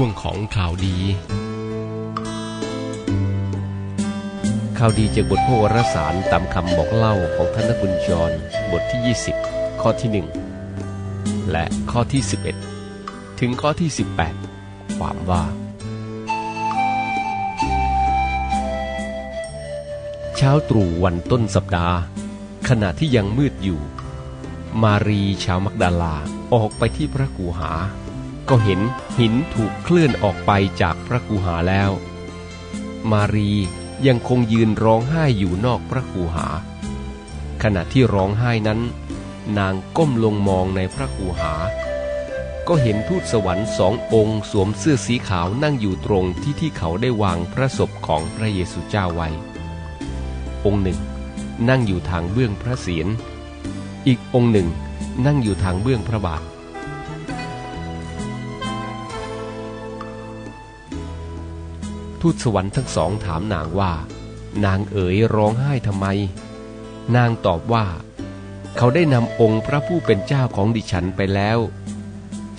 ช่วงของข่าวดี ข่าวดีจากบทพระวรสารตามคำบอกเล่าของท่านนบุญจร บทที่ 20 ข้อที่ 1 และข้อที่ 11 ถึงข้อที่ 18 ความว่า เช้าตรู่วันต้นสัปดาห์ ขณะที่ยังมืดอยู่ มารีชาวมักดาลาออกไปที่พระกูหา ก็เห็นหินถูกเคลื่อนออกไปจากพระกูหาแล้ว มารียังคงยืนร้องไห้อยู่นอกพระกูหา ขณะที่ร้องไห้นั้น นางก้มลงมองในพระกูหา ก็เห็นทูตสวรรค์สององค์สวมเสื้อสีขาวนั่งอยู่ตรงที่ที่เขาได้วางพระศพของพระเยซูเจ้าไว้ องค์หนึ่ง นั่งอยู่ทางเบื้องพระเศียร อีกองค์หนึ่งนั่งอยู่ทางเบื้องพระบาท ทูตสวรรค์ทั้งสองถามนางว่า นางเอ๋ยร้องไห้ทำไม นางตอบว่า เขาได้นำองค์พระผู้เป็นเจ้าของดิฉันไปแล้ว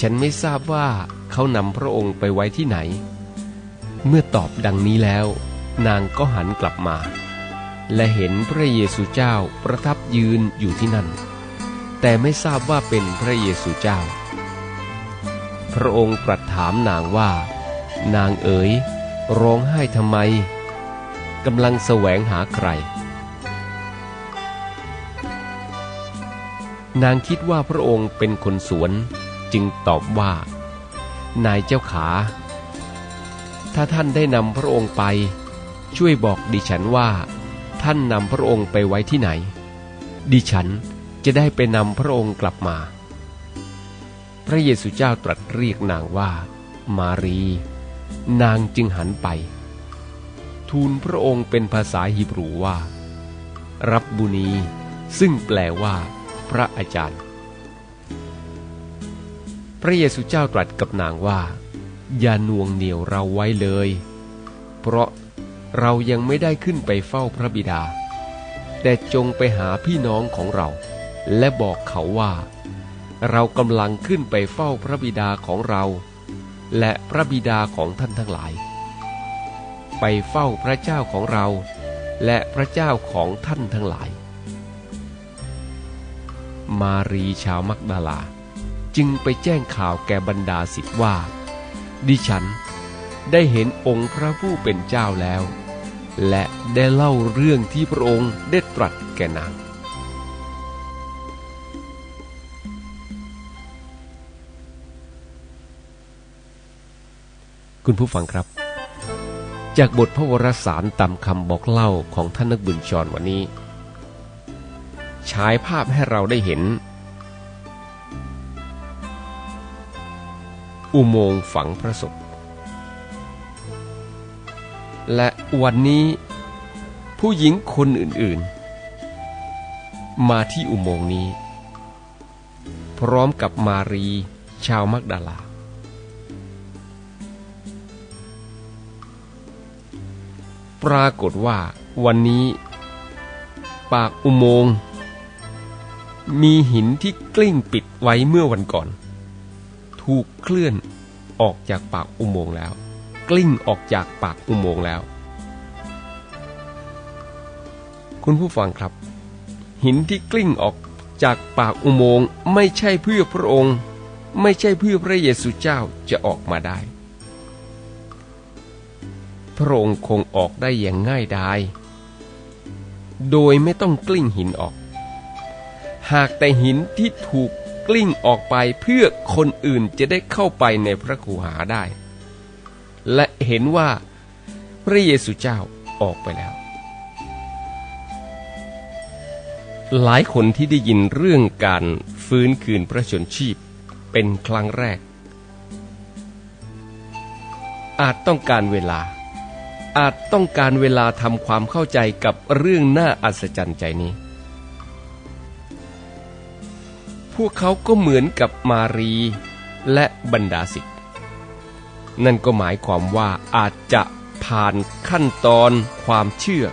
ฉันไม่ทราบว่าเขานำพระองค์ไปไว้ที่ไหน เมื่อตอบดังนี้แล้ว นางก็หันกลับมา และเห็นพระเยซูเจ้าประทับยืนอยู่ที่นั่น แต่ไม่ทราบว่าเป็นพระเยซูเจ้า พระองค์ตรัสถามนางว่า นางเอ๋ย ร้องไห้ทำไมกำลังแสวงหาใคร นางคิดว่าพระองค์เป็นคนสวนจึงตอบว่า นายเจ้าขา ถ้าท่านได้นำพระองค์ไป ช่วยบอกดิฉันว่า ท่านนำพระองค์ไปไว้ที่ไหน ดิฉันจะได้ไปนำพระองค์กลับมา พระเยซูเจ้าตรัสเรียกนางว่า มารี นางจึงหันไป ทูลพระองค์เป็นภาษาฮีบรูว่า รับบุนีซึ่งแปลว่า พระอาจารย์ พระเยซูเจ้าตรัสกับนางว่า อย่าหน่วงเหนี่ยวเราไว้เลย เพราะเรายังไม่ได้ขึ้นไปเฝ้าพระบิดา แต่จงไปหาพี่น้องของเรา และบอกเขาว่า เรากำลังขึ้นไปเฝ้าพระบิดาของเรา และพระบิดาของท่านทั้งหลาย ไปเฝ้าพระเจ้าของเรา และพระเจ้าของท่านทั้งหลาย มารีชาวมักดาลา จึงไปแจ้งข่าวแก่บรรดาศิษย์ว่า ดิฉันได้เห็นองค์พระผู้เป็นเจ้าแล้ว และได้เล่าเรื่องที่พระองค์ได้ตรัสแก่นาง คุณผู้ฟังครับ จากบทพระวรสารตามคำบอกเล่าของท่านนักบุญชรวันนี้ ฉายภาพให้เราได้เห็น อุโมงค์ฝังพระศพและวันนี้ ผู้หญิงคนอื่นๆ มาที่อุโมงค์นี้ พร้อมกับมารีชาวมักดาลา ปรากฏว่าวันนี้ ปากอุโมงค์มีหินที่กลิ้งปิดไว้เมื่อวันก่อน ถูกเคลื่อนออกจากปากอุโมงค์แล้ว กลิ้งออกจากปากอุโมงค์แล้ว คุณผู้ฟังครับ หินที่กลิ้งออกจากปากอุโมงค์ไม่ใช่เพื่อพระองค์ ไม่ใช่เพื่อพระเยซูเจ้าจะออกมาได้ พระองค์คงออกได้อย่างง่ายดาย โดยไม่ต้องกลิ้งหินออก หากแต่หินที่ถูกกลิ้งออกไปเพื่อคนอื่นจะได้เข้าไปในพระคูหาได้ และเห็นว่าพระเยซูเจ้าออกไปแล้ว หลายคนที่ได้ยินเรื่องการฟื้นคืนพระชนชีพเป็นครั้งแรกอาจต้องการเวลา อาจต้องการเวลาทำความเข้าใจกับเรื่องน่าอัศจรรย์ใจนี้ พวกเขาก็เหมือนกับมารีและบรรดาศิษย์นั่นก็หมายความว่าอาจจะผ่านขั้นตอนความเชื่อ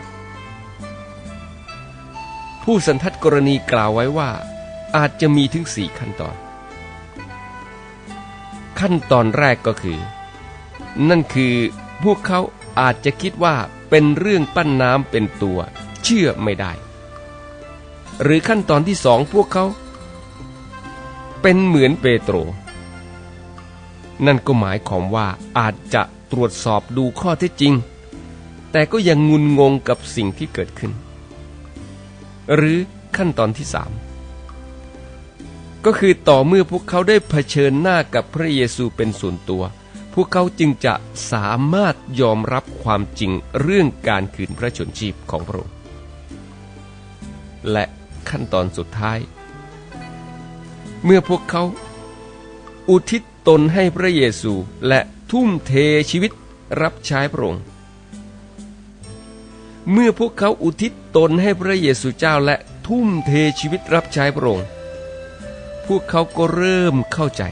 ผู้สันทัดกรณีกล่าวไว้ว่า อาจจะมีถึงสี่ขั้นตอน ขั้นตอนแรกก็คือ นั่นคือพวกเขา อาจจะคิดว่าเป็นเรื่องปั้นน้ำเป็นตัว เชื่อไม่ได้ หรือขั้นตอนที่สองพวกเขา เป็นเหมือนเปโตร นั่นก็หมายความว่าอาจจะตรวจสอบดูข้อเท็จจริง แต่ก็ยังงุนงงกับสิ่งที่เกิดขึ้น หรือขั้นตอนที่สามก็คือต่อเมื่อพวกเขาได้เผชิญหน้ากับพระเยซูเป็นส่วนตัว พวกเขาจึงจะสามารถยอมรับความจริงเรื่องการคืนพระชนชีพของพระองค์ และขั้นตอนสุดท้าย เมื่อพวกเขา อุทิศตนให้พระเยซูและทุ่มเทชีวิตรับใช้พระองค์ เมื่อพวกเขาอุทิศตนให้พระเยซูเจ้าและทุ่มเทชีวิตรับใช้พระองค์ พวกเขาก็เริ่มเข้าใจ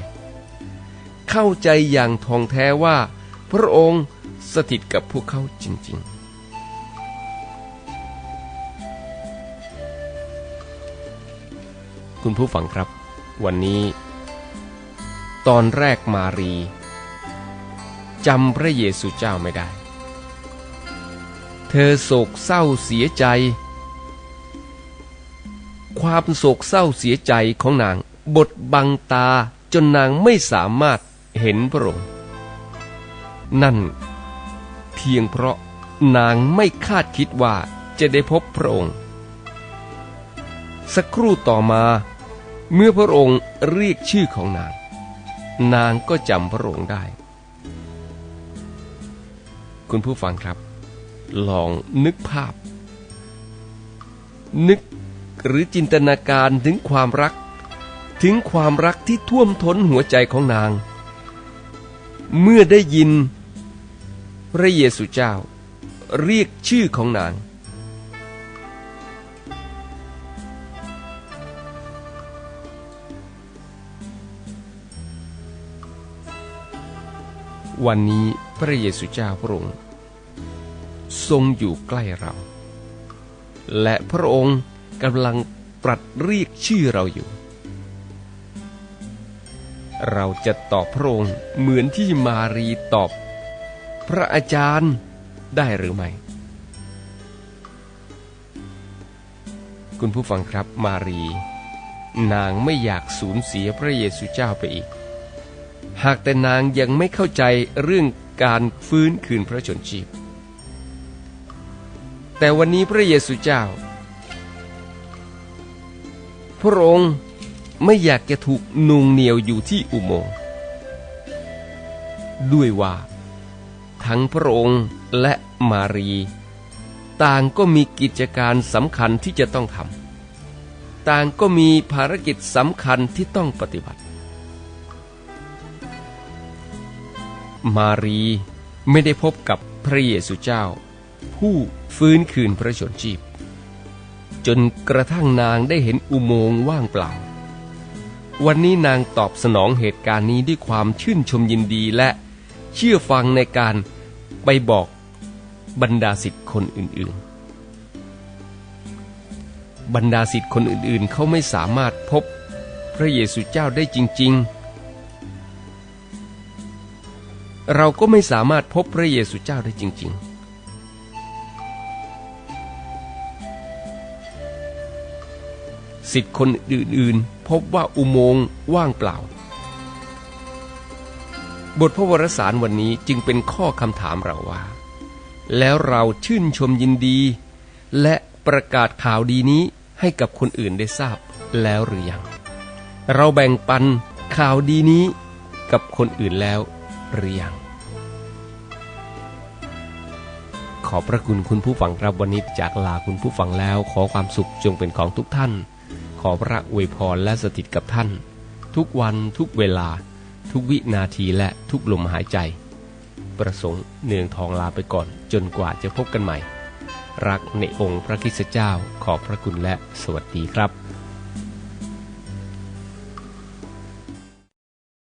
เข้าใจอย่างทองแท้ว่า พระองค์สถิตกับพวกเขาจริง ๆคุณผู้ฟังครับ วันนี้ ตอนแรกมารีจำพระเยซูเจ้าไม่ได้ เธอโศกเศร้าเสียใจ ความโศกเศร้าเสียใจของนางบดบังตาจนนางไม่สามารถ เห็นพระองค์ นั่นเพียงเพราะนางไม่คาดคิดว่าจะได้พบพระองค์ สักครู่ต่อมาเมื่อพระองค์เรียกชื่อของนาง นางก็จำพระองค์ได้ คุณผู้ฟังครับ ลองนึกภาพ นึกหรือจินตนาการถึงความรัก ถึงความรักที่ท่วมท้นหัวใจของนาง เมื่อได้ยิน พระเยซูเจ้า เรียกชื่อของนาง วันนี้พระเยซูเจ้าพระองค์ ทรงอยู่ใกล้เรา และพระองค์กำลังปรัดเรียกชื่อเราอยู่ เราจะตอบพระองค์เหมือนที่มารีตอบ พระอาจารย์ได้หรือไม่ คุณผู้ฟังครับมารี นางไม่อยากสูญเสียพระเยซูเจ้าไปอีก หากแต่นางยังไม่เข้าใจเรื่องการฟื้นคืนพระชนชีพ แต่วันนี้พระเยซูเจ้า พระองค์ ไม่อยากจะถูกนุงเหนียวอยู่ที่อุโมงค์ด้วยว่า ทั้งพระองค์และมารี ต่างก็มีกิจการสำคัญที่จะต้องทำต่างก็มีภารกิจสำคัญที่ต้องปฏิบัติ มารีไม่ได้พบกับพระเยซูเจ้า ผู้ฟื้นคืนพระชนชีพ จนกระทั่งนางได้เห็นอุโมงค์ว่างเปล่า วันนี้นางตอบสนองเหตุการณ์นี้ด้วยความชื่นชมยินดีและเชื่อฟังในการไปบอกบรรดาสิทธิ์คนอื่นๆ บรรดาสิทธิ์คนอื่นๆ เขาไม่สามารถพบพระเยซูเจ้าได้จริง ๆ เราก็ไม่สามารถพบพระเยซูเจ้าได้จริง ๆสิทธิ์คนอื่นๆ พบว่าอุโมงค์ว่างเปล่า บทพระวรสารวันนี้จึงเป็นข้อคำถามเราว่า แล้วเราชื่นชมยินดี และประกาศข่าวดีนี้ให้กับคนอื่นได้ทราบแล้วหรือยัง เราแบ่งปันข่าวดีนี้กับคนอื่นแล้วหรือยัง ขอพระคุณคุณผู้ฟังครับวันนี้จากลาคุณผู้ฟังแล้ว ขอความสุขจงเป็นของทุกท่าน อพระอวยพรและสถิตกับท่าน ทุกวันทุกเวลา ทุกวินาทีและทุกลมหายใจ ประสงค์เนืองทองลาไปก่อนจนกว่าจะพบกันใหม่ รักในองค์พระคิสเจ้าขอบพระคุณและสวัสดีครับ